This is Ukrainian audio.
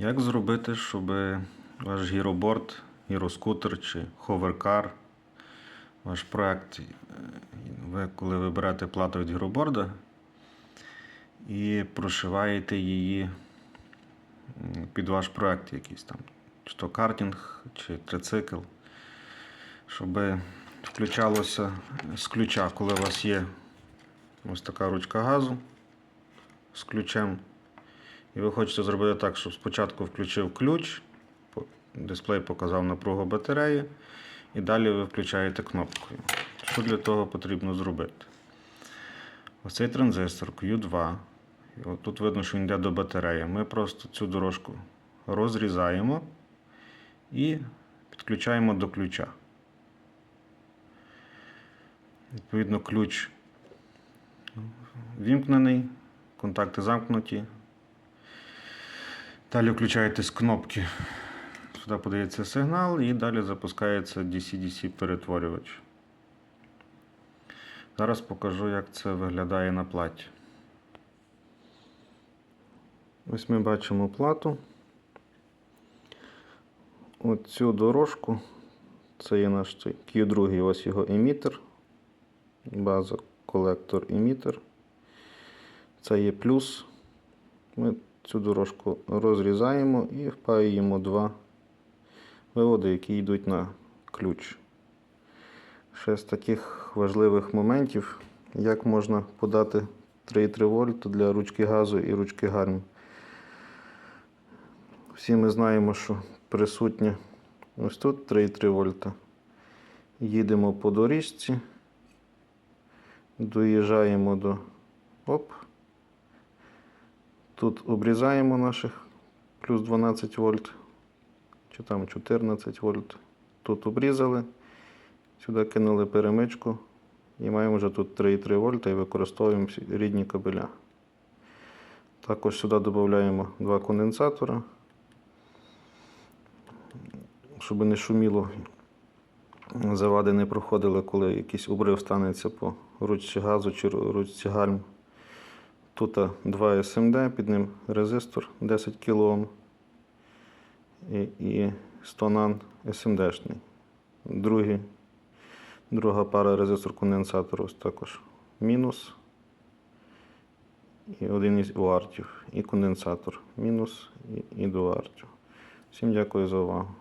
Як зробити, щоб ваш гіроборд, гіроскутер чи ховеркар, ваш проект, е, ви коли ви берете плату від гіроборда і прошиваєте її під ваш проект якийсь там, чи то картинг, чи трицикл, щоб включалося з ключа, коли у вас є ось така ручка газу з ключем. І ви хочете зробити так, щоб спочатку включив ключ, дисплей показав напругу батареї, і далі ви включаєте кнопкою. Що для того потрібно зробити? Ось цей транзистор Q2. От тут видно, що він йде до батареї. Ми просто цю дорожку розрізаємо і підключаємо до ключа. Відповідно, ключ вімкнений, контакти замкнуті. Далі включаєте з кнопки. Сюди подається сигнал і далі запускається DC-DC перетворювач. Зараз покажу, як це виглядає на платі. Ось ми бачимо плату. Оцю дорожку. Це є наш Q2, ось його емітер. База, колектор, емітер. Це є плюс. Ми цю дорожку розрізаємо і впаюємо два виводи, які йдуть на ключ. Ще з таких важливих моментів, як можна подати 3,3 вольт для ручки газу і ручки гальм. Всі ми знаємо, що присутнє ось тут 3,3 вольта. Їдемо по доріжці, доїжджаємо до оп. Тут обрізаємо наших плюс 12 вольт, чи там 14 вольт. Тут обрізали, сюди кинули перемичку і маємо вже тут 3,3 вольта і використовуємо рідні кабеля. Також сюди додаємо два конденсатора, щоб не шуміло, завади не проходили, коли якийсь обрив станеться по ручці газу чи ручці гальм. Тут 2 SMD, під ним резистор 10 кОм і, і 100 нан SMD-шний. Другий, друга пара резистор конденсатору ось також мінус. І один із уартів. І конденсатор мінус і, і до уартів. Всім дякую за увагу.